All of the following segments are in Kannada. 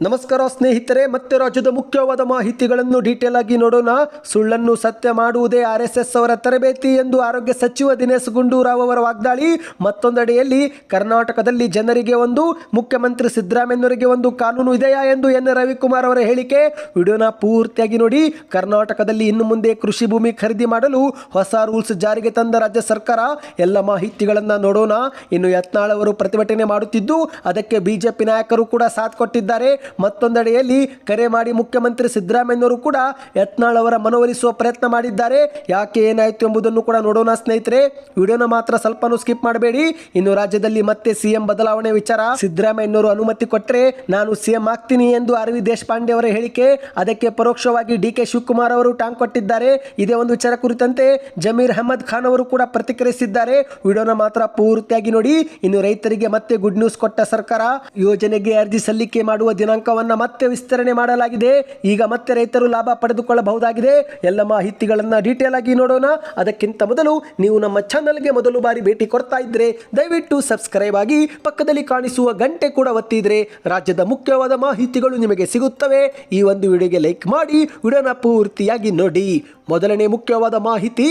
ನಮಸ್ಕಾರ ಸ್ನೇಹಿತರೆ, ಮತ್ತೆ ರಾಜ್ಯದ ಮುಖ್ಯವಾದ ಮಾಹಿತಿಗಳನ್ನು ಡೀಟೇಲ್ ಆಗಿ ನೋಡೋಣ. ಸುಳ್ಳನ್ನು ಸತ್ಯ ಮಾಡುವುದೇ ಆರ್ ಎಸ್ ಅವರ ತರಬೇತಿ ಎಂದು ಆರೋಗ್ಯ ಸಚಿವ ದಿನೇಶ್ ಗುಂಡೂರಾವ್ ಅವರ ವಾಗ್ದಾಳಿ. ಮತ್ತೊಂದೆಡೆಯಲ್ಲಿ ಕರ್ನಾಟಕದಲ್ಲಿ ಜನರಿಗೆ ಒಂದು, ಮುಖ್ಯಮಂತ್ರಿ ಸಿದ್ದರಾಮಯ್ಯನವರಿಗೆ ಒಂದು ಕಾನೂನು ಇದೆಯಾ ಎಂದು ಎನ್. ರವಿಕುಮಾರ್ ಅವರ ಹೇಳಿಕೆ. ವಿಡಿಯೋನ ಪೂರ್ತಿಯಾಗಿ ನೋಡಿ. ಕರ್ನಾಟಕದಲ್ಲಿ ಇನ್ನು ಮುಂದೆ ಕೃಷಿ ಭೂಮಿ ಖರೀದಿ ಮಾಡಲು ಹೊಸ ರೂಲ್ಸ್ ಜಾರಿಗೆ ತಂದ ರಾಜ್ಯ ಸರ್ಕಾರ. ಎಲ್ಲ ಮಾಹಿತಿಗಳನ್ನು ನೋಡೋಣ. ಇನ್ನು ಯತ್ನಾಳ್ ಅವರು ಪ್ರತಿಭಟನೆ ಮಾಡುತ್ತಿದ್ದು, ಅದಕ್ಕೆ ಬಿಜೆಪಿ ನಾಯಕರು ಕೂಡ ಸಾಥ್ ಕೊಟ್ಟಿದ್ದಾರೆ. ಮತ್ತೊಂದೆಡೆಯಲ್ಲಿ ಕರೆ ಮಾಡಿ ಮುಖ್ಯಮಂತ್ರಿ ಸಿದ್ದರಾಮಯ್ಯನವರು ಕೂಡ ಯತ್ನಾಳ್ ಅವರ ಮನವೊಲಿಸುವ ಪ್ರಯತ್ನ ಮಾಡಿದ್ದಾರೆ. ಯಾಕೆ ಏನಾಯಿತು ಎಂಬುದನ್ನು ಕೂಡ ನೋಡೋಣ ಸ್ನೇಹಿತರೆ. ವಿಡಿಯೋನ ಮಾತ್ರ ಸ್ವಲ್ಪನೂ ಸ್ಕಿಪ್ ಮಾಡಬೇಡಿ. ಇನ್ನು ರಾಜ್ಯದಲ್ಲಿ ಮತ್ತೆ ಸಿಎಂ ಬದಲಾವಣೆ ವಿಚಾರ ಸಿದ್ದರಾಮಯ್ಯನವರು ಅನುಮತಿ ಕೊಟ್ಟರೆ ನಾನು ಸಿಎಂ ಆಗ್ತೀನಿ ಎಂದು ಅರವಿಂದ್ ದೇಶಪಾಂಡೆ ಅವರ ಹೇಳಿಕೆ. ಅದಕ್ಕೆ ಪರೋಕ್ಷವಾಗಿ ಡಿ ಕೆ ಶಿವಕುಮಾರ್ ಅವರು ಟಾಂಗ್ ಕೊಟ್ಟಿದ್ದಾರೆ. ಇದೇ ಒಂದು ವಿಚಾರ ಕುರಿತಂತೆ ಜಮೀರ್ ಅಹಮದ್ ಖಾನ್ ಅವರು ಕೂಡ ಪ್ರತಿಕ್ರಿಯಿಸಿದ್ದಾರೆ. ವಿಡಿಯೋನ ಮಾತ್ರ ಪೂರ್ತಿಯಾಗಿ ನೋಡಿ. ಇನ್ನು ರೈತರಿಗೆ ಮತ್ತೆ ಗುಡ್ ನ್ಯೂಸ್ ಕೊಟ್ಟ ಸರ್ಕಾರ ಯೋಜನೆಗೆ ಅರ್ಜಿ ಸಲ್ಲಿಕೆ ಮಾಡುವ ದಿನಾಂಕವನ್ನ ಮತ್ತೆ ವಿಸ್ತರಣೆ ಮಾಡಲಾಗಿದೆ. ಈಗ ಮತ್ತೆ ರೈತರು ಲಾಭ ಪಡೆದುಕೊಳ್ಳಬಹುದಾಗಿದೆ. ಎಲ್ಲ ಮಾಹಿತಿಗಳನ್ನು ಡೀಟೇಲ್ ಆಗಿ ನೋಡೋಣ. ಅದಕ್ಕಿಂತ ಮೊದಲು ನೀವು ನಮ್ಮ ಚಾನಲ್ಗೆ ಮೊದಲು ಬಾರಿ ಭೇಟಿ ಕೊಡ್ತಾ ಇದ್ದರೆ ದಯವಿಟ್ಟು ಸಬ್ಸ್ಕ್ರೈಬ್ ಆಗಿ ಪಕ್ಕದಲ್ಲಿ ಕಾಣಿಸುವ ಗಂಟೆ ಕೂಡ ಒತ್ತಿದ್ರೆ ರಾಜ್ಯದ ಮುಖ್ಯವಾದ ಮಾಹಿತಿಗಳು ನಿಮಗೆ ಸಿಗುತ್ತವೆ. ಈ ಒಂದು ವಿಡಿಯೋಗೆ ಲೈಕ್ ಮಾಡಿ, ವಿಡಿಯೋನ ಪೂರ್ತಿಯಾಗಿ ನೋಡಿ. ಮೊದಲನೇ ಮುಖ್ಯವಾದ ಮಾಹಿತಿ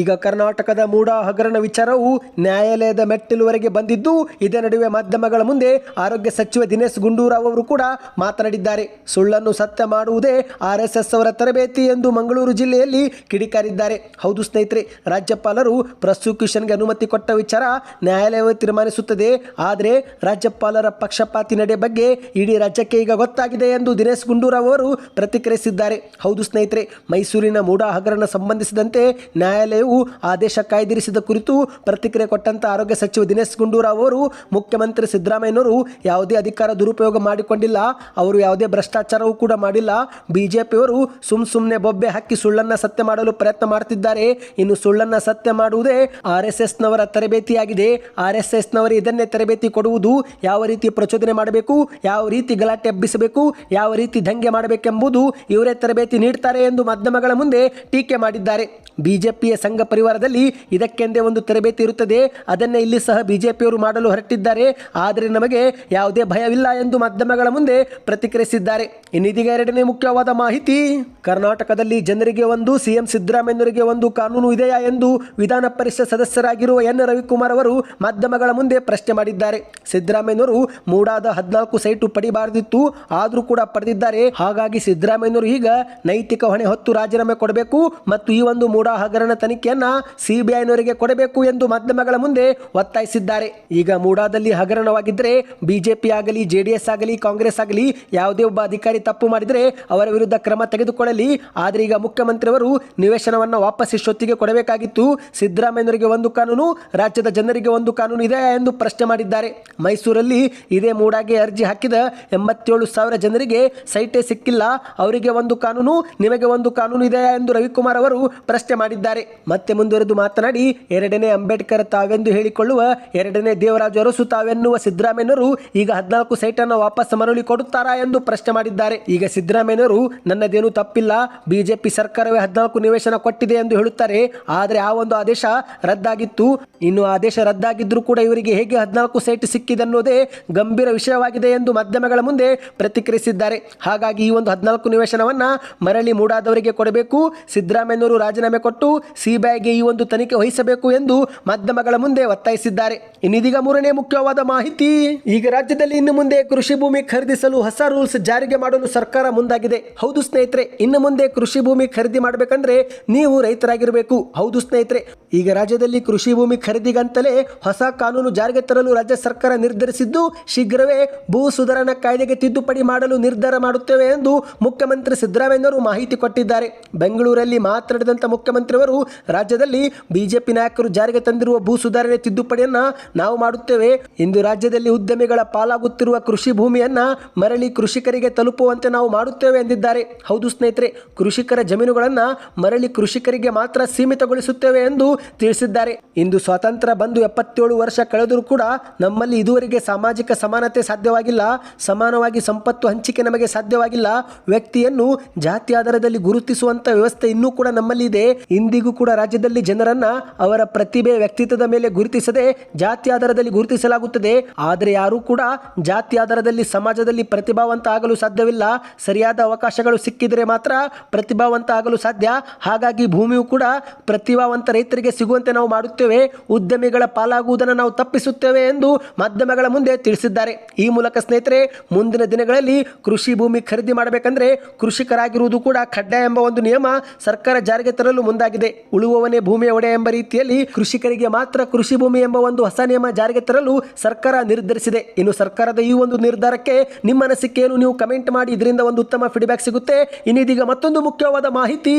ಈಗ ಕರ್ನಾಟಕದ ಮೂಡಾ ಹಗರಣ ವಿಚಾರವು ನ್ಯಾಯಾಲಯದ ಮೆಟ್ಟಿಲುವರೆಗೆ ಬಂದಿದ್ದು, ಇದೇ ನಡುವೆ ಮಾಧ್ಯಮಗಳ ಮುಂದೆ ಆರೋಗ್ಯ ಸಚಿವ ದಿನೇಶ್ ಗುಂಡೂರಾವ್ ಅವರು ಕೂಡ ಮಾತನಾಡಿದ್ದಾರೆ. ಸುಳ್ಳನ್ನು ಸತ್ಯ ಮಾಡುವುದೇ ಆರ್ ಅವರ ತರಬೇತಿ ಎಂದು ಮಂಗಳೂರು ಜಿಲ್ಲೆಯಲ್ಲಿ ಕಿಡಿಕಾರಿದ್ದಾರೆ. ಹೌದು ಸ್ನೇಹಿತರೆ, ರಾಜ್ಯಪಾಲರು ಪ್ರಾಸಿಕ್ಯೂಷನ್ಗೆ ಅನುಮತಿ ಕೊಟ್ಟ ವಿಚಾರ ನ್ಯಾಯಾಲಯವೇ ತೀರ್ಮಾನಿಸುತ್ತದೆ. ಆದರೆ ರಾಜ್ಯಪಾಲರ ಪಕ್ಷಪಾತಿ ನಡೆ ಬಗ್ಗೆ ಇಡೀ ರಾಜ್ಯಕ್ಕೆ ಈಗ ಗೊತ್ತಾಗಿದೆ ಎಂದು ದಿನೇಶ್ ಗುಂಡೂರಾವ್ ಅವರು ಪ್ರತಿಕ್ರಿಯಿಸಿದ್ದಾರೆ. ಹೌದು ಸ್ನೇಹಿತರೆ, ಮೈಸೂರಿನ ಮೂಡಾ ಹಗರಣ ಸಂಬಂಧಿಸಿದಂತೆ ನ್ಯಾಯಾಲಯವು ಆದೇಶ ಕಾಯ್ದಿರಿಸಿದ ಕುರಿತು ಪ್ರತಿಕ್ರಿಯೆ ಕೊಟ್ಟಂತ ಆರೋಗ್ಯ ಸಚಿವ ದಿನೇಶ್ ಗುಂಡೂರಾವ್ ಅವರು, ಮುಖ್ಯಮಂತ್ರಿ ಸಿದ್ದರಾಮಯ್ಯನವರು ಯಾವುದೇ ಅಧಿಕಾರ ದುರುಪಯೋಗ ಮಾಡಿಕೊಂಡಿಲ್ಲ, ಅವರು ಯಾವುದೇ ಭ್ರಷ್ಟಾಚಾರವೂ ಕೂಡ ಮಾಡಿಲ್ಲ. ಬಿಜೆಪಿಯವರು ಸುಮ್ ಸುಮ್ಮನೆ ಬೊಬ್ಬೆ ಹಾಕಿ ಸುಳ್ಳನ್ನ ಸತ್ಯ ಮಾಡಲು ಪ್ರಯತ್ನ ಮಾಡುತ್ತಿದ್ದಾರೆ ಇನ್ನು ಸುಳ್ಳನ್ನ ಸತ್ಯ ಮಾಡುವುದೇ ಆರ್ ಎಸ್ ಎಸ್ನವರ ತರಬೇತಿಯಾಗಿದೆ. ಆರ್ ಎಸ್ ಎಸ್ನವರು ಇದನ್ನೇ ತರಬೇತಿ ಕೊಡುವುದು. ಯಾವ ರೀತಿ ಪ್ರಚೋದನೆ ಮಾಡಬೇಕು, ಯಾವ ರೀತಿ ಗಲಾಟೆ ಎಬ್ಬಿಸಬೇಕು ಯಾವ ರೀತಿ ದಂಗೆ ಮಾಡಬೇಕೆಂಬುದು ಇವರೇ ತರಬೇತಿ ನೀಡ್ತಾರೆ ಎಂದು ಮಾಧ್ಯಮಗಳ ಮುಂದೆ ಟೀಕೆ ಮಾಡಿದ್ದಾರೆ. ಬಿಜೆಪಿಯ ಸಂಘ ಪರಿವಾರದಲ್ಲಿ ಇದಕ್ಕೆಂದೇ ಒಂದು ತರಬೇತಿ ಇರುತ್ತದೆ. ಅದನ್ನೇ ಇಲ್ಲಿ ಸಹ ಬಿಜೆಪಿಯವರು ಮಾಡಲು ಹೊರಟಿದ್ದಾರೆ. ಆದರೆ ನಮಗೆ ಯಾವುದೇ ಭಯವಿಲ್ಲ ಎಂದು ಮಾಧ್ಯಮಗಳ ಮುಂದೆ ಪ್ರತಿಕ್ರಿಯಿಸಿದ್ದಾರೆ. ಇನ್ನಿದೀಗ ಎರಡನೇ ಮುಖ್ಯವಾದ ಮಾಹಿತಿ, ಕರ್ನಾಟಕದಲ್ಲಿ ಜನರಿಗೆ ಒಂದು, ಸಿಎಂ ಸಿದ್ದರಾಮಯ್ಯನವರಿಗೆ ಒಂದು ಕಾನೂನು ಇದೆಯಾ ಎಂದು ವಿಧಾನ ಪರಿಷತ್ ಸದಸ್ಯರಾಗಿರುವ ಎನ್ ರವಿಕುಮಾರ್ ಅವರು ಮಾಧ್ಯಮಗಳ ಮುಂದೆ ಪ್ರಶ್ನೆ ಮಾಡಿದ್ದಾರೆ. ಸಿದ್ದರಾಮಯ್ಯನವರು ಮೂಡಾದ ಹದಿನಾಲ್ಕು ಸೈಟು ಪಡಿಬಾರದಿತ್ತು, ಆದರೂ ಕೂಡ ಪಡೆದಿದ್ದಾರೆ. ಹಾಗಾಗಿ ಸಿದ್ದರಾಮಯ್ಯನವರು ಈಗ ನೈತಿಕ ಹೊಣೆ ಹೊತ್ತು ರಾಜೀನಾಮೆ ಕೊಡಬೇಕು ಮತ್ತು ಈ ಒಂದು ಹಗರಣ ತನಿಖೆಯನ್ನ ಸಿಬಿಐನವರಿಗೆ ಕೊಡಬೇಕು ಎಂದು ಮಾಧ್ಯಮಗಳ ಮುಂದೆ ಒತ್ತಾಯಿಸಿದ್ದಾರೆ. ಈಗ ಮೂಡಾದಲ್ಲಿ ಹಗರಣವಾಗಿದ್ದರೆ ಬಿಜೆಪಿ ಆಗಲಿ, ಜೆಡಿಎಸ್ ಆಗಲಿ, ಕಾಂಗ್ರೆಸ್ ಆಗಲಿ ಯಾವುದೇ ಒಬ್ಬ ಅಧಿಕಾರಿ ತಪ್ಪು ಮಾಡಿದರೆ ಅವರ ವಿರುದ್ಧ ಕ್ರಮ ತೆಗೆದುಕೊಳ್ಳಲಿ. ಆದರೆ ಈಗ ಮುಖ್ಯಮಂತ್ರಿಯವರು ನಿವೇಶನವನ್ನು ವಾಪಸ್ ಇಷ್ಟೊತ್ತಿಗೆ ಕೊಡಬೇಕಾಗಿತ್ತು. ಸಿದ್ದರಾಮಯ್ಯನವರಿಗೆ ಒಂದು ಕಾನೂನು, ರಾಜ್ಯದ ಜನರಿಗೆ ಒಂದು ಕಾನೂನು ಇದೆ ಎಂದು ಪ್ರಶ್ನೆ ಮಾಡಿದ್ದಾರೆ. ಮೈಸೂರಲ್ಲಿ ಇದೇ ಮೂಡಾಗೆ ಅರ್ಜಿ ಹಾಕಿದ ಎಂಬತ್ತೇಳು ಸಾವಿರ ಜನರಿಗೆ ಸೈಟೇ ಸಿಕ್ಕಿಲ್ಲ. ಅವರಿಗೆ ಒಂದು ಕಾನೂನು, ನಿಮಗೆ ಒಂದು ಕಾನೂನು ಇದೆಯಾ ಎಂದು ರವಿಕುಮಾರ್ ಅವರು ಪ್ರಶ್ನೆ ಮಾಡಿದ್ದಾರೆ. ಮತ್ತೆ ಮುಂದುವರೆದು ಮಾತನಾಡಿ, ಎರಡನೇ ಅಂಬೇಡ್ಕರ್ ತಾವೆಂದು ಹೇಳಿಕೊಳ್ಳುವ ಎರಡನೇ ದೇವರಾಜು ಅರಸು ತಾವೆನ್ನುವ ಸಿದ್ದರಾಮಯ್ಯನವರು ಈಗ ಹದಿನಾಲ್ಕು ಸೈಟನ್ನು ವಾಪಸ್ ಮರಳಿ ಕೊಡುತ್ತಾರಾ ಎಂದು ಪ್ರಶ್ನೆ ಮಾಡಿದ್ದಾರೆ. ಈಗ ಸಿದ್ದರಾಮಯ್ಯನವರು, ನನ್ನದೇನು ತಪ್ಪಿಲ್ಲ, ಬಿಜೆಪಿ ಸರ್ಕಾರವೇ ಹದಿನಾಲ್ಕು ನಿವೇಶನ ಕೊಟ್ಟಿದೆ ಎಂದು ಹೇಳುತ್ತಾರೆ. ಆದರೆ ಆ ಒಂದು ಆದೇಶ ರದ್ದಾಗಿತ್ತು. ಇನ್ನು ಆದೇಶ ರದ್ದಾಗಿದ್ರೂ ಕೂಡ ಇವರಿಗೆ ಹೇಗೆ ಹದಿನಾಲ್ಕು ಸೈಟ್ ಸಿಕ್ಕಿದೆ ಅನ್ನೋದೇ ಗಂಭೀರ ವಿಷಯವಾಗಿದೆ ಎಂದು ಮಾಧ್ಯಮಗಳ ಮುಂದೆ ಪ್ರತಿಕ್ರಿಯಿಸಿದ್ದಾರೆ. ಹಾಗಾಗಿ ಈ ಒಂದು ಹದಿನಾಲ್ಕು ನಿವೇಶನವನ್ನ ಮರಳಿ ಮೂಡಾದವರಿಗೆ ಕೊಡಬೇಕು. ಸಿದ್ದರಾಮಯ್ಯನವರು ರಾಜೀನಾಮೆ ಕೊಟ್ಟು ಸಿಬಿಐಗೆ ಈ ಒಂದು ತನಿಖೆ ವಹಿಸಬೇಕು ಎಂದು ಮಾಧ್ಯಮಗಳ ಮುಂದೆ ಒತ್ತಾಯಿಸಿದ್ದಾರೆ. ಇನ್ನಿದೀಗ ಮೂರನೇ ಮುಖ್ಯವಾದ ಮಾಹಿತಿ, ಈಗ ರಾಜ್ಯದಲ್ಲಿ ಇನ್ನು ಮುಂದೆ ಕೃಷಿ ಭೂಮಿ ಖರೀದಿಸಲು ಹೊಸ ರೂಲ್ಸ್ ಜಾರಿಗೆ ಮಾಡಲು ಸರ್ಕಾರ ಮುಂದಾಗಿದೆ. ಹೌದು ಸ್ನೇಹಿತರೆ, ಇನ್ನು ಮುಂದೆ ಕೃಷಿ ಭೂಮಿ ಖರೀದಿ ಮಾಡಬೇಕಂದ್ರೆ ನೀವು ರೈತರಾಗಿರಬೇಕು. ಹೌದು ಸ್ನೇಹಿತರೆ ಈಗ ರಾಜ್ಯದಲ್ಲಿ ಕೃಷಿ ಭೂಮಿ ಖರೀದಿಗಂತಲೇ ಹೊಸ ಕಾನೂನು ಜಾರಿಗೆ ತರಲು ರಾಜ್ಯ ಸರ್ಕಾರ ನಿರ್ಧರಿಸಿದ್ದು ಶೀಘ್ರವೇ ಭೂ ಸುಧಾರಣಾ ಕಾಯ್ದೆಗೆ ತಿದ್ದುಪಡಿ ಮಾಡಲು ನಿರ್ಧಾರ ಮಾಡುತ್ತೇವೆ ಎಂದು ಮುಖ್ಯಮಂತ್ರಿ ಸಿದ್ದರಾಮಯ್ಯವರು ಮಾಹಿತಿ ಕೊಟ್ಟಿದ್ದಾರೆ. ಬೆಂಗಳೂರಲ್ಲಿ ಮಾತನಾಡಿದಂಥ ಮುಖ್ಯಮಂತ್ರಿಯವರು ರಾಜ್ಯದಲ್ಲಿ ಬಿಜೆಪಿ ನಾಯಕರು ಜಾರಿಗೆ ತಂದಿರುವ ಭೂ ಸುಧಾರಣೆ ತಿದ್ದುಪಡಿಯನ್ನು ನಾವು ಮಾಡುತ್ತೇವೆ. ಇಂದು ರಾಜ್ಯದಲ್ಲಿ ಉದ್ಯಮಿಗಳ ಪಾಲಾಗುತ್ತಿರುವ ಕೃಷಿ ಭೂಮಿಯನ್ನು ಮರಳಿ ಕೃಷಿಕರಿಗೆ ತಲುಪುವಂತೆ ನಾವು ಮಾಡುತ್ತೇವೆ ಎಂದಿದ್ದಾರೆ. ಹೌದು ಸ್ನೇಹಿತರೆ, ಕೃಷಿಕರ ಜಮೀನುಗಳನ್ನು ಮರಳಿ ಕೃಷಿಕರಿಗೆ ಮಾತ್ರ ಸೀಮಿತಗೊಳಿಸುತ್ತೇವೆ ಎಂದು ತಿಳಿಸಿದ್ದಾರೆ. ಇಂದು ಸ್ವಾತಂತ್ರ್ಯ ಬಂದು ಎಪ್ಪತ್ತೇಳು ವರ್ಷ ಕಳೆದರೂ ಕೂಡ ನಮ್ಮಲ್ಲಿ ಇದುವರೆಗೆ ಸಾಮಾಜಿಕ ಸಮಾನತೆ ಸಾಧ್ಯವಾಗಿಲ್ಲ. ಸಮಾನವಾಗಿ ಸಂಪತ್ತು ಹಂಚಿಕೆ ನಮಗೆ ಸಾಧ್ಯವಾಗಿಲ್ಲ. ವ್ಯಕ್ತಿಯನ್ನು ಜಾತಿ ಆಧಾರದಲ್ಲಿ ಗುರುತಿಸುವಂತ ವ್ಯವಸ್ಥೆ ಇನ್ನೂ ಕೂಡ ನಮ್ಮಲ್ಲಿ ಇದೆ. ಇಂದಿಗೂ ಕೂಡ ರಾಜ್ಯದಲ್ಲಿ ಜನರನ್ನ ಅವರ ಪ್ರತಿಭೆ, ವ್ಯಕ್ತಿತ್ವದ ಮೇಲೆ ಗುರುತಿಸದೆ ಜಾತಿ ಆಧಾರದಲ್ಲಿ ಗುರುತಿಸಲಾಗುತ್ತದೆ. ಆದರೆ ಯಾರೂ ಕೂಡ ಜಾತಿ ಆಧಾರದಲ್ಲಿ ಸಮಾಜದಲ್ಲಿ ಪ್ರತಿಭಾವಂತ ಆಗಲು ಸಾಧ್ಯವಿಲ್ಲ. ಸರಿಯಾದ ಅವಕಾಶಗಳು ಸಿಕ್ಕಿದರೆ ಮಾತ್ರ ಪ್ರತಿಭಾವಂತ ಆಗಲು ಸಾಧ್ಯ. ಹಾಗಾಗಿ ಭೂಮಿಯು ಕೂಡ ಪ್ರತಿಭಾವಂತ ರೈತರಿಗೆ ಸಿಗುವಂತೆ ನಾವು ಮಾಡುತ್ತೇವೆ, ಉದ್ಯಮಿಗಳ ಪಾಲಾಗುವುದನ್ನು ನಾವು ತಪ್ಪಿಸುತ್ತೇವೆ ಎಂದು ಮಾಧ್ಯಮಗಳ ಮುಂದೆ ತಿಳಿಸಿದ್ದಾರೆ. ಈ ಮೂಲಕ ಸ್ನೇಹಿತರೆ, ಮುಂದಿನ ದಿನಗಳಲ್ಲಿ ಕೃಷಿ ಭೂಮಿ ಖರೀದಿ ಮಾಡಬೇಕಂದ್ರೆ ಕೃಷಿಕರಾಗಿರುವುದು ಕೂಡ ಕಡ್ಡಾಯ ಎಂಬ ಒಂದು ನಿಯಮ ಸರ್ಕಾರ ಜಾರಿಗೆ ತರಲು ಮುಂದಾಗಿದೆ. ಉಳುವವನೇ ಭೂಮಿಯ ಒಡೆ ಎಂಬ ರೀತಿಯಲ್ಲಿ ಕೃಷಿಕರಿಗೆ ಮಾತ್ರ ಕೃಷಿ ಭೂಮಿ ಎಂಬ ಒಂದು ಹೊಸ ನಿಯಮ ಜಾರಿಗೆ ತರಲು ಸರ್ಕಾರ ನಿರ್ಧರಿಸಿದೆ. ಇನ್ನು ಸರ್ಕಾರದ ಈ ಒಂದು ನಿರ್ಧಾರಕ್ಕೆ ನಿಮ್ಮ ಅನಿಸಿಕೆ ಏನು ನೀವು ಕಮೆಂಟ್ ಮಾಡಿ, ಇದರಿಂದ ಒಂದು ಉತ್ತಮ ಫೀಡ್ಬ್ಯಾಕ್ ಸಿಗುತ್ತೆ. ಇನ್ನಿದೀಗ ಮತ್ತೊಂದು ಮುಖ್ಯವಾದ ಮಾಹಿತಿ.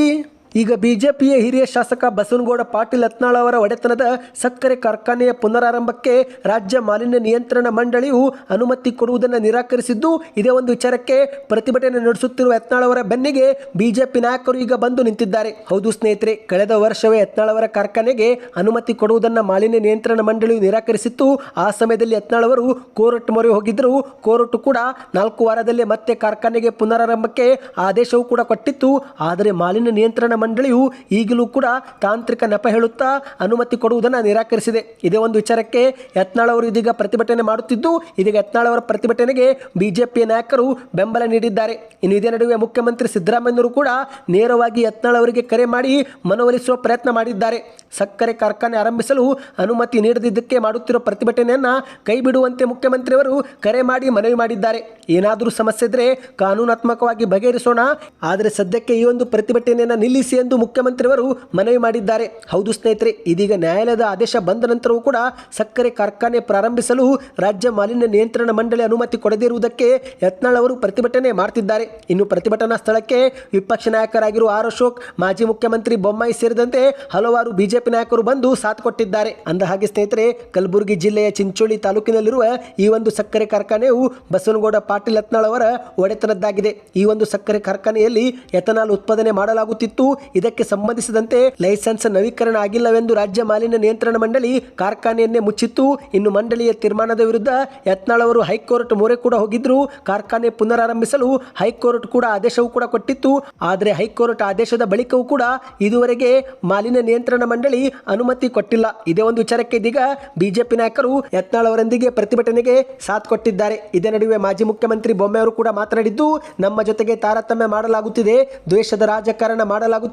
ಈಗ ಬಿಜೆಪಿಯ ಹಿರಿಯ ಶಾಸಕ ಬಸವನಗೌಡ ಪಾಟೀಲ್ ಅತ್ನಾಳ ಅವರ ಒಡೆತನದ ಸಕ್ಕರೆ ಕಾರ್ಖಾನೆಯ ಪುನರಾರಂಭಕ್ಕೆ ರಾಜ್ಯ ಮಾಲಿನ್ಯ ನಿಯಂತ್ರಣ ಮಂಡಳಿಯು ಅನುಮತಿ ಕೊಡುವುದನ್ನು ನಿರಾಕರಿಸಿದ್ದು, ಇದೇ ಒಂದು ವಿಚಾರಕ್ಕೆ ಪ್ರತಿಭಟನೆ ನಡೆಸುತ್ತಿರುವ ಯತ್ನಾಳ ಅವರ ಬೆನ್ನಿಗೆ ಬಿಜೆಪಿ ನಾಯಕರು ಈಗ ಬಂದು ನಿಂತಿದ್ದಾರೆ. ಹೌದು ಸ್ನೇಹಿತರೆ, ಕಳೆದ ವರ್ಷವೇ ಯತ್ನಾಳ ಅವರ ಕಾರ್ಖಾನೆಗೆ ಅನುಮತಿ ಕೊಡುವುದನ್ನು ಮಾಲಿನ್ಯ ನಿಯಂತ್ರಣ ಮಂಡಳಿಯು ನಿರಾಕರಿಸಿತ್ತು. ಆ ಸಮಯದಲ್ಲಿ ಯತ್ನಾಳ್ ಅವರು ಕೋರ್ಟ್ ಮೊರೆ ಹೋಗಿದ್ದರು. ಕೋರ್ಟ್ ಕೂಡ ನಾಲ್ಕು ವಾರದಲ್ಲೇ ಮತ್ತೆ ಕಾರ್ಖಾನೆಗೆ ಪುನರಾರಂಭಕ್ಕೆ ಆದೇಶವೂ ಕೂಡ ಕೊಟ್ಟಿತ್ತು. ಆದರೆ ಮಾಲಿನ್ಯ ನಿಯಂತ್ರಣ ಮಂಡಳಿಯು ಈಗಲೂ ಕೂಡ ತಾಂತ್ರಿಕ ನೆಪ ಹೇಳುತ್ತಾ ಅನುಮತಿ ಕೊಡುವುದನ್ನು ನಿರಾಕರಿಸಿದೆ. ಇದೇ ಒಂದು ವಿಚಾರಕ್ಕೆ ಯತ್ನಾಳ್ ಅವರು ಇದೀಗ ಪ್ರತಿಭಟನೆ ಮಾಡುತ್ತಿದ್ದು, ಇದೀಗ ಯತ್ನಾಳ್ ಅವರ ಪ್ರತಿಭಟನೆಗೆ ಬಿಜೆಪಿ ನಾಯಕರು ಬೆಂಬಲ ನೀಡಿದ್ದಾರೆ. ಇನ್ನು ಇದೇ ನಡುವೆ ಮುಖ್ಯಮಂತ್ರಿ ಸಿದ್ದರಾಮಯ್ಯನವರು ಕೂಡ ನೇರವಾಗಿ ಯತ್ನಾಳ್ ಅವರಿಗೆ ಕರೆ ಮಾಡಿ ಮನವೊಲಿಸುವ ಪ್ರಯತ್ನ ಮಾಡಿದ್ದಾರೆ. ಸಕ್ಕರೆ ಕಾರ್ಖಾನೆ ಆರಂಭಿಸಲು ಅನುಮತಿ ನೀಡದಿದ್ದಕ್ಕೆ ಮಾಡುತ್ತಿರುವ ಪ್ರತಿಭಟನೆಯನ್ನು ಕೈಬಿಡುವಂತೆ ಮುಖ್ಯಮಂತ್ರಿಯವರು ಕರೆ ಮಾಡಿ ಮನವಿ ಮಾಡಿದ್ದಾರೆ. ಏನಾದರೂ ಸಮಸ್ಯೆ ಇದ್ರೆ ಕಾನೂನಾತ್ಮಕವಾಗಿ ಬಗೆಹರಿಸೋಣ. ಆದರೆ ಸದ್ಯಕ್ಕೆ ಈ ಒಂದು ಪ್ರತಿಭಟನೆಯನ್ನು ನಿಲ್ಲಿಸಿ ಎಂದು ಮುಖ್ಯಮಂತ್ರಿಯವರು ಮನವಿ ಮಾಡಿದ್ದಾರೆ. ಹೌದು ಸ್ನೇಹಿತರೆ, ಇದೀಗ ನ್ಯಾಯಾಲಯದ ಆದೇಶ ಬಂದ ನಂತರವೂ ಕೂಡ ಸಕ್ಕರೆ ಕಾರ್ಖಾನೆ ಪ್ರಾರಂಭಿಸಲು ರಾಜ್ಯ ಮಾಲಿನ್ಯ ನಿಯಂತ್ರಣ ಮಂಡಳಿ ಅನುಮತಿ ಕೊಡದಿರುವುದಕ್ಕೆ ಯತ್ನಾಳ್ ಅವರು ಪ್ರತಿಭಟನೆ ಮಾಡ್ತಿದ್ದಾರೆ. ಇನ್ನು ಪ್ರತಿಭಟನಾ ಸ್ಥಳಕ್ಕೆ ವಿಪಕ್ಷ ನಾಯಕರಾಗಿರುವ ಆರ್ ಅಶೋಕ್, ಮಾಜಿ ಮುಖ್ಯಮಂತ್ರಿ ಬೊಮ್ಮಾಯಿ ಸೇರಿದಂತೆ ಹಲವಾರು ಬಿಜೆಪಿ ನಾಯಕರು ಬಂದು ಸಾಥ್ ಕೊಟ್ಟಿದ್ದಾರೆ. ಅಂದ ಹಾಗೆ ಸ್ನೇಹಿತರೆ, ಕಲಬುರಗಿ ಜಿಲ್ಲೆಯ ಚಿಂಚೋಳಿ ತಾಲೂಕಿನಲ್ಲಿರುವ ಈ ಒಂದು ಸಕ್ಕರೆ ಕಾರ್ಖಾನೆಯು ಬಸವನಗೌಡ ಪಾಟೀಲ್ ಯತ್ನಾಳ್ ಅವರ ಒಡೆತನದ್ದಾಗಿದೆ. ಈ ಒಂದು ಸಕ್ಕರೆ ಕಾರ್ಖಾನೆಯಲ್ಲಿ ಎಥನಾಲ್ ಉತ್ಪಾದನೆ ಮಾಡಲಾಗುತ್ತಿತ್ತು. ಇದಕ್ಕೆ ಸಂಬಂಧಿಸಿದಂತೆ ಲೈಸೆನ್ಸ್ ನವೀಕರಣ ಆಗಿಲ್ಲವೆಂದು ರಾಜ್ಯ ಮಾಲಿನ್ಯ ನಿಯಂತ್ರಣ ಮಂಡಳಿ ಕಾರ್ಖಾನೆಯನ್ನೇ ಮುಚ್ಚಿತ್ತು. ಇನ್ನು ಮಂಡಳಿಯ ತೀರ್ಮಾನದ ವಿರುದ್ಧ ಯತ್ನಾಳ್ ಅವರು ಹೈಕೋರ್ಟ್ ಮೊರೆ ಕೂಡ ಹೋಗಿದ್ರು. ಕಾರ್ಖಾನೆ ಪುನರಾರಂಭಿಸಲು ಹೈಕೋರ್ಟ್ ಕೂಡ ಆದೇಶವೂ ಕೂಡ ಕೊಟ್ಟಿತ್ತು. ಆದರೆ ಹೈಕೋರ್ಟ್ ಆದೇಶದ ಬಳಿಕವೂ ಕೂಡ ಇದುವರೆಗೆ ಮಾಲಿನ್ಯ ನಿಯಂತ್ರಣ ಮಂಡಳಿ ಅನುಮತಿ ಕೊಟ್ಟಿಲ್ಲ. ಇದೇ ಒಂದು ವಿಚಾರಕ್ಕೆ ಇದೀಗ ಬಿಜೆಪಿ ನಾಯಕರು ಯತ್ನಾಳ್ ಅವರೊಂದಿಗೆ ಪ್ರತಿಭಟನೆಗೆ ಸಾಥ್ ಕೊಟ್ಟಿದ್ದಾರೆ. ಇದೇ ನಡುವೆ ಮಾಜಿ ಮುಖ್ಯಮಂತ್ರಿ ಬೊಮ್ಮೆ ಅವರು ಕೂಡ ಮಾತನಾಡಿದ್ದು, ನಮ್ಮ ಜೊತೆಗೆ ತಾರತಮ್ಯ ಮಾಡಲಾಗುತ್ತಿದೆ. ದ್ವೇಷದ ರಾಜಕಾರಣ ಮಾಡಲಾಗುತ್ತಿದೆ.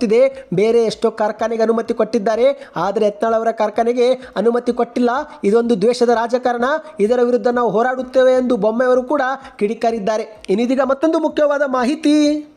ಬೇರೆ ಎಷ್ಟೋ ಕಾರ್ಖಾನೆಗೆ ಅನುಮತಿ ಕೊಟ್ಟಿದ್ದಾರೆ. ಆದರೆ ಯತ್ನಾಳ್ ಅವರ ಕಾರ್ಖಾನೆಗೆ ಅನುಮತಿ ಕೊಟ್ಟಿಲ್ಲ. ಇದೊಂದು ದ್ವೇಷದ ರಾಜಕಾರಣ. ಇದರ ವಿರುದ್ಧ ನಾವು ಹೋರಾಡುತ್ತೇವೆ ಎಂದು ಬೊಮ್ಮೆ ಅವರು ಕೂಡ ಕಿಡಿಕಾರಿದ್ದಾರೆ. ಇನ್ನಿದೀಗ ಮತ್ತೊಂದು ಮುಖ್ಯವಾದ ಮಾಹಿತಿ.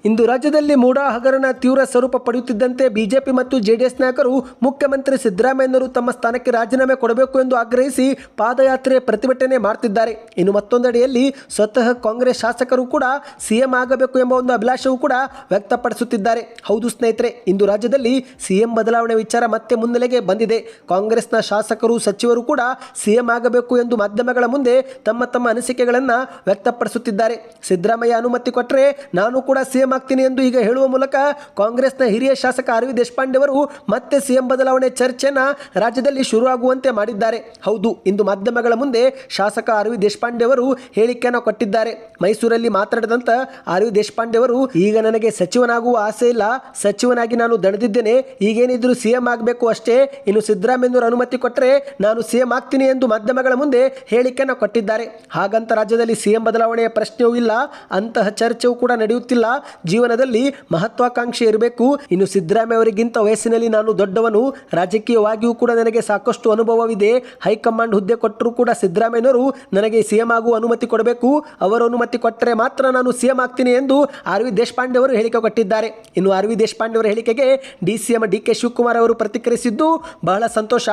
ಇಂದು ರಾಜ್ಯದಲ್ಲಿ ಮೂಡಾ ಹಗರಣ ತೀವ್ರ ಸ್ವರೂಪ ಪಡೆಯುತ್ತಿದ್ದಂತೆ ಬಿಜೆಪಿ ಮತ್ತು ಜೆಡಿಎಸ್ ನಾಯಕರು ಮುಖ್ಯಮಂತ್ರಿ ಸಿದ್ದರಾಮಯ್ಯನವರು ತಮ್ಮ ಸ್ಥಾನಕ್ಕೆ ರಾಜೀನಾಮೆ ಕೊಡಬೇಕು ಎಂದು ಆಗ್ರಹಿಸಿ ಪಾದಯಾತ್ರೆ ಪ್ರತಿಭಟನೆ ಮಾಡ್ತಿದ್ದಾರೆ. ಇನ್ನು ಮತ್ತೊಂದೆಡೆಯಲ್ಲಿ ಸ್ವತಃ ಕಾಂಗ್ರೆಸ್ ಶಾಸಕರು ಕೂಡ ಸಿಎಂ ಆಗಬೇಕು ಎಂಬ ಒಂದು ಅಭಿಲಾಷವು ಕೂಡ ವ್ಯಕ್ತಪಡಿಸುತ್ತಿದ್ದಾರೆ. ಹೌದು ಸ್ನೇಹಿತರೆ ಇಂದು ರಾಜ್ಯದಲ್ಲಿ ಸಿಎಂ ಬದಲಾವಣೆ ವಿಚಾರ ಮತ್ತೆ ಮುನ್ನೆಲೆಗೆ ಬಂದಿದೆ. ಕಾಂಗ್ರೆಸ್ನ ಶಾಸಕರು, ಸಚಿವರು ಕೂಡ ಸಿಎಂ ಆಗಬೇಕು ಎಂದು ಮಾಧ್ಯಮಗಳ ಮುಂದೆ ತಮ್ಮ ತಮ್ಮ ಅನಿಸಿಕೆಗಳನ್ನು ವ್ಯಕ್ತಪಡಿಸುತ್ತಿದ್ದಾರೆ. ಸಿದ್ದರಾಮಯ್ಯ ಅನುಮತಿ ಕೊಟ್ಟರೆ ನಾನು ಕೂಡ ಸಿಎಂ ಆಗ್ತೀನಿ ಎಂದು ಈಗ ಹೇಳುವ ಮೂಲಕ ಕಾಂಗ್ರೆಸ್ನ ಹಿರಿಯ ಶಾಸಕ ಅರವಿಂದ್ ದೇಶಪಾಂಡೆ ಅವರು ಮತ್ತೆ ಸಿಎಂ ಬದಲಾವಣೆ ಚರ್ಚೆನ ರಾಜ್ಯದಲ್ಲಿ ಶುರುವಾಗುವಂತೆ ಮಾಡಿದ್ದಾರೆ. ಹೌದು, ಇಂದು ಮಾಧ್ಯಮಗಳ ಮುಂದೆ ಶಾಸಕ ಅರವಿಂದ್ ದೇಶಪಾಂಡೆ ಅವರು ಹೇಳಿಕೆಯನ್ನು ಕೊಟ್ಟಿದ್ದಾರೆ. ಮೈಸೂರಲ್ಲಿ ಮಾತನಾಡಿದಂತ ಅರವಿಂದ್ ದೇಶಪಾಂಡೆ ಅವರು, ಈಗ ನನಗೆ ಸಚಿವನಾಗುವ ಆಸೆ ಇಲ್ಲ ಸಚಿವನಾಗಿ ನಾನು ದಣದಿದ್ದೇನೆ, ಈಗೇನಿದ್ರು ಸಿಎಂ ಆಗಬೇಕು ಅಷ್ಟೇ. ಇನ್ನು ಸಿದ್ದರಾಮಯ್ಯನವರು ಅನುಮತಿ ಕೊಟ್ಟರೆ ನಾನು ಸಿಎಂ ಆಗ್ತೀನಿ ಎಂದು ಮಾಧ್ಯಮಗಳ ಮುಂದೆ ಹೇಳಿಕೆಯನ್ನು ಕೊಟ್ಟಿದ್ದಾರೆ. ಹಾಗಂತ ರಾಜ್ಯದಲ್ಲಿ ಸಿಎಂ ಬದಲಾವಣೆಯ ಪ್ರಶ್ನೆಯೂ ಇಲ್ಲ ಅಂತಹ ಚರ್ಚೆಯೂ ಕೂಡ ನಡೆಯುತ್ತಿಲ್ಲ. ಜೀವನದಲ್ಲಿ ಮಹತ್ವಾಕಾಂಕ್ಷೆ ಇರಬೇಕು. ಇನ್ನು ಸಿದ್ದರಾಮಯ್ಯ ಅವರಿಗಿಂತ ವಯಸ್ಸಿನಲ್ಲಿ ನಾನು ದೊಡ್ಡವನು. ರಾಜಕೀಯವಾಗಿಯೂ ಕೂಡ ನನಗೆ ಸಾಕಷ್ಟು ಅನುಭವವಿದೆ. ಹೈಕಮಾಂಡ್ ಹುದ್ದೆ ಕೊಟ್ಟರೂ ಕೂಡ ಸಿದ್ದರಾಮಯ್ಯನವರು ನನಗೆ ಸಿಎಂ ಆಗುವ ಅನುಮತಿ ಕೊಡಬೇಕು. ಅವರು ಅನುಮತಿ ಕೊಟ್ಟರೆ ಮಾತ್ರ ನಾನು ಸಿಎಂ ಆಗ್ತೀನಿ ಎಂದು ಆರ್ ವಿ ದೇಶಪಾಂಡೆ ಅವರು ಹೇಳಿಕೆ ಕೊಟ್ಟಿದ್ದಾರೆ. ಇನ್ನು ಆರ್ ವಿ ದೇಶಪಾಂಡೆ ಅವರ ಹೇಳಿಕೆಗೆ D C M D K Shivakumar ಅವರು ಪ್ರತಿಕ್ರಿಯಿಸಿದ್ದು, ಬಹಳ ಸಂತೋಷ.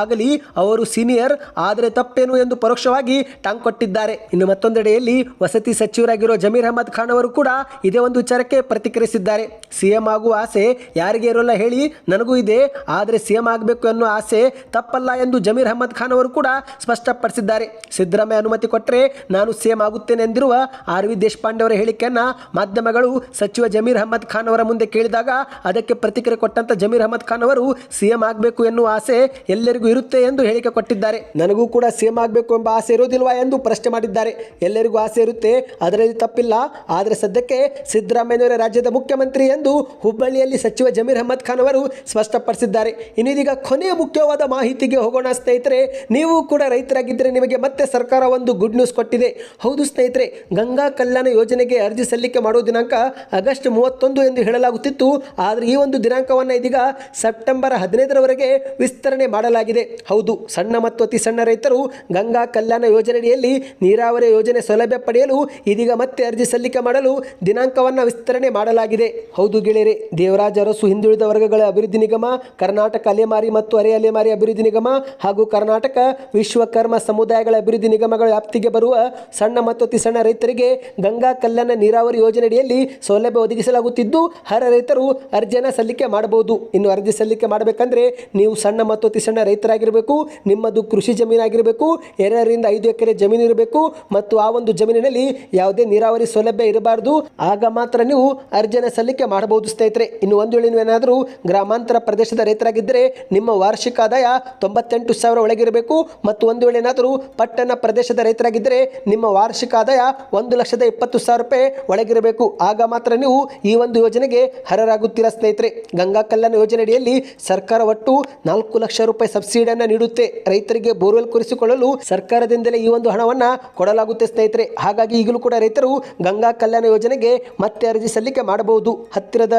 ಆಗಲಿ, ಅವರು ಸೀನಿಯರ್, ಆದರೆ ತಪ್ಪೇನು ಎಂದು ಪರೋಕ್ಷವಾಗಿ ಟಾಂಗ್ ಕೊಟ್ಟಿದ್ದಾರೆ. ಇನ್ನು ಮತ್ತೊಂದೆಡೆಯಲ್ಲಿ ವಸತಿ ಸಚಿವರಾಗಿರೋ ಜಮೀರ್ ಅಹಮದ್ ಖಾನ್ ಅವರು ಕೂಡ ಇದೇ ಒಂದು ವಿಚಾರಕ್ಕೆ ಪ್ರತಿಕ್ರಿಯಿಸಿದ್ದಾರೆ. ಸಿಎಂ ಆಗುವ ಆಸೆ ಯಾರಿಗೆ ಇರೋಲ್ಲ ಹೇಳಿ ನನಗೂ ಇದೆ. ಆದರೆ ಸಿಎಂ ಆಗಬೇಕು ಅನ್ನೋ ಆಸೆ ತಪ್ಪಲ್ಲ ಎಂದು ಜಮೀರ್ ಅಹಮದ್ ಖಾನ್ ಅವರು ಕೂಡ ಸ್ಪಷ್ಟಪಡಿಸಿದ್ದಾರೆ. ಸಿದ್ದರಾಮಯ್ಯ ಅನುಮತಿ ಕೊಟ್ಟರೆ ನಾನು ಸಿಎಂ ಆಗುತ್ತೇನೆ ಎಂದಿರುವ ಆರ್ ವಿ ದೇಶಪಾಂಡೆ ಅವರ ಹೇಳಿಕೆಯನ್ನು ಮಾಧ್ಯಮಗಳು ಸಚಿವ ಜಮೀರ್ ಅಹಮದ್ ಖಾನ್ ಅವರ ಮುಂದೆ ಕೇಳಿದಾಗ ಅದಕ್ಕೆ ಪ್ರತಿಕ್ರಿಯೆ ಕೊಟ್ಟಂತ ಜಮೀರ್ ಅಹಮದ್ ಖಾನ್ ಅವರು, ಸಿಎಂ ಆಗಬೇಕು ಎನ್ನುವ ಆಸೆ ಎಲ್ಲರಿಗೂ ಇರುತ್ತೆ ಎಂದು ಹೇಳಿಕೆ ಕೊಟ್ಟಿದ್ದಾರೆ. ನನಗೂ ಕೂಡ ಸಿಎಂ ಆಗಬೇಕು ಎಂಬ ಆಸೆ ಇರೋದಿಲ್ವಾ ಎಂದು ಪ್ರಶ್ನೆ ಮಾಡಿದ್ದಾರೆ. ಎಲ್ಲರಿಗೂ ಆಸೆ ಇರುತ್ತೆ, ಅದರಲ್ಲಿ ತಪ್ಪಿಲ್ಲ. ಆದರೆ ಸದ್ಯಕ್ಕೆ ಸಿದ್ದರಾಮಯ್ಯನವರ ರಾಜ್ಯದ ಮುಖ್ಯಮಂತ್ರಿ ಎಂದು ಹುಬ್ಬಳ್ಳಿಯಲ್ಲಿ ಸಚಿವ ಜಮೀರ್ ಅಹಮದ್ ಖಾನ್ ಅವರು ಸ್ಪಷ್ಟಪಡಿಸಿದ್ದಾರೆ. ಇನ್ನಿದೀಗ ಕೊನೆಯ ಮುಖ್ಯವಾದ ಮಾಹಿತಿಗೆ ಹೋಗೋಣ ಸ್ನೇಹಿತರೆ. ನೀವು ಕೂಡ ರೈತರಾಗಿದ್ದರೆ ನಿಮಗೆ ಮತ್ತೆ ಸರ್ಕಾರ ಒಂದು ಗುಡ್ ನ್ಯೂಸ್ ಕೊಟ್ಟಿದೆ. ಹೌದು ಸ್ನೇಹಿತರೆ, ಗಂಗಾ ಕಲ್ಯಾಣ ಯೋಜನೆಗೆ ಅರ್ಜಿ ಸಲ್ಲಿಕೆ ಮಾಡುವ ದಿನಾಂಕ ಆಗಸ್ಟ್ ಮೂವತ್ತೊಂದು ಎಂದು ಹೇಳಲಾಗುತ್ತಿತ್ತು. ಆದರೆ ಈ ಒಂದು ದಿನಾಂಕವನ್ನು ಇದೀಗ ಸೆಪ್ಟೆಂಬರ್ ಹದಿನೈದರವರೆಗೆ ವಿಸ್ತರಣೆ ಮಾಡಲಾಗಿದೆ. ಹೌದು, ಸಣ್ಣ ಮತ್ತು ಅತಿ ಸಣ್ಣ ರೈತರು ಗಂಗಾ ಕಲ್ಯಾಣ ಯೋಜನೆಯಡಿಯಲ್ಲಿ ನೀರಾವರಿ ಯೋಜನೆ ಸೌಲಭ್ಯ ಪಡೆಯಲು ಇದೀಗ ಮತ್ತೆ ಅರ್ಜಿ ಸಲ್ಲಿಕೆ ಮಾಡಲು ದಿನಾಂಕವನ್ನು ವಿಸ್ತರಣೆ ಮಾಡಲಾಗಿದೆ. ಹೌದು ಗೆಳೆಯರೆ, ದೇವರಾಜ ಅರಸು ಹಿಂದುಳಿದ ವರ್ಗಗಳ ಅಭಿವೃದ್ಧಿ ನಿಗಮ, ಕರ್ನಾಟಕ ಅಲೆಮಾರಿ ಮತ್ತು ಅರೆ ಅಲೆಮಾರಿ ಅಭಿವೃದ್ಧಿ ನಿಗಮ ಹಾಗೂ ಕರ್ನಾಟಕ ವಿಶ್ವಕರ್ಮ ಸಮುದಾಯಗಳ ಅಭಿವೃದ್ಧಿ ನಿಗಮಗಳ ವ್ಯಾಪ್ತಿಗೆ ಬರುವ ಸಣ್ಣ ಮತ್ತು ಅತಿ ಸಣ್ಣ ರೈತರಿಗೆ ಗಂಗಾ ಕಲ್ಯಾಣ ನೀರಾವರಿ ಯೋಜನೆಯಡಿಯಲ್ಲಿ ಸೌಲಭ್ಯ ಒದಗಿಸಲಾಗುತ್ತಿದ್ದು ಹರ ರೈತರು ಅರ್ಜಿಯನ್ನು ಸಲ್ಲಿಕೆ ಮಾಡಬಹುದು. ಇನ್ನು ಅರ್ಜಿ ಸಲ್ಲಿಕೆ ಮಾಡಬೇಕಂದ್ರೆ ನೀವು ಸಣ್ಣ ಮತ್ತು ಅತಿ ಸಣ್ಣ ರೈತರಾಗಿರಬೇಕು, ನಿಮ್ಮದು ಕೃಷಿ ಜಮೀನಾಗಿರಬೇಕು, ಎರಡರಿಂದ ಐದು ಎಕರೆ ಜಮೀನು ಇರಬೇಕು ಮತ್ತು ಆ ಒಂದು ಜಮೀನಿನಲ್ಲಿ ಯಾವುದೇ ನೀರಾವರಿ ಸೌಲಭ್ಯ ಇರಬಾರದು. ಆಗ ಮಾತ್ರ ನೀವು ಅರ್ಜಿಯನ್ನು ಸಲ್ಲಿಕೆ ಮಾಡಬಹುದು ಸ್ನೇಹಿತರೆ. ಇನ್ನು ಒಂದು ವೇಳೆ ನೀವೇನಾದರೂ ಗ್ರಾಮಾಂತರ ಪ್ರದೇಶದ ರೈತರಾಗಿದ್ದರೆ ನಿಮ್ಮ ವಾರ್ಷಿಕ ಆದಾಯ ತೊಂಬತ್ತೆಂಟು ಸಾವಿರ ಒಳಗಿರಬೇಕು ಮತ್ತು ಒಂದು ವೇಳೆ ಏನಾದರೂ ಪಟ್ಟಣ ಪ್ರದೇಶದ ರೈತರಾಗಿದ್ದರೆ ನಿಮ್ಮ ವಾರ್ಷಿಕ ಆದಾಯ ಒಂದು ಲಕ್ಷದ ಇಪ್ಪತ್ತು ಸಾವಿರ ರೂಪಾಯಿ ಒಳಗಿರಬೇಕು. ಆಗ ಮಾತ್ರ ನೀವು ಈ ಒಂದು ಯೋಜನೆಗೆ ಅರ್ಹರಾಗುತ್ತೀರಾ. ಸ್ನೇಹಿತರೆ, ಗಂಗಾ ಕಲ್ಯಾಣ ಯೋಜನೆಯಡಿಯಲ್ಲಿ ಸರ್ಕಾರ ಒಟ್ಟು ನಾಲ್ಕು ಲಕ್ಷ ರೂಪಾಯಿ ಸಬ್ಸಿಡಿಯನ್ನು ನೀಡುತ್ತೆ. ರೈತರಿಗೆ ಬೋರ್ವೆಲ್ ಕೊರೆಸಿಕೊಳ್ಳಲು ಸರ್ಕಾರದಿಂದಲೇ ಈ ಒಂದು ಹಣವನ್ನು ಕೊಡಲಾಗುತ್ತೆ ಸ್ನೇಹಿತರೆ. ಹಾಗಾಗಿ ಈಗಲೂ ಕೂಡ ರೈತರು ಗಂಗಾ ಕಲ್ಯಾಣ ಯೋಜನೆಗೆ ಮತ್ತೆ ಅರ್ಜಿ ಸಲ್ಲಿಕೆ ಮಾಡಬಹುದು. ಹತ್ತಿರದ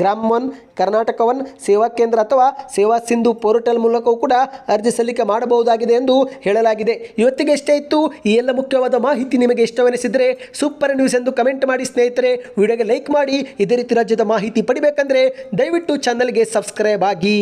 ಗ್ರಾಮ ಒನ್ ಕರ್ನಾಟಕ ಒನ್ ಸೇವಾ ಕೇಂದ್ರ ಅಥವಾ ಸೇವಾ ಸಿಂಧು ಪೋರ್ಟಲ್ ಮೂಲಕವೂ ಕೂಡ ಅರ್ಜಿ ಸಲ್ಲಿಕೆ ಮಾಡಬಹುದಾಗಿದೆ ಎಂದು ಹೇಳಲಾಗಿದೆ. ಇವತ್ತಿಗೆ ಇಷ್ಟೇ ಇತ್ತು. ಈ ಎಲ್ಲ ಮುಖ್ಯವಾದ ಮಾಹಿತಿ ನಿಮಗೆ ಇಷ್ಟವೆನಿಸಿದರೆ ಸೂಪರ್ ನ್ಯೂಸ್ ಎಂದು ಕಮೆಂಟ್ ಮಾಡಿ ಸ್ನೇಹಿತರೆ. ವಿಡಿಯೋಗೆ ಲೈಕ್ ಮಾಡಿ. ಇದೇ ರೀತಿ ರಾಜ್ಯದ ಮಾಹಿತಿ ಪಡಿಬೇಕಂದ್ರೆ ದಯವಿಟ್ಟು ಚಾನಲ್ಗೆ ಸಬ್ಸ್ಕ್ರೈಬ್ ಆಗಿ.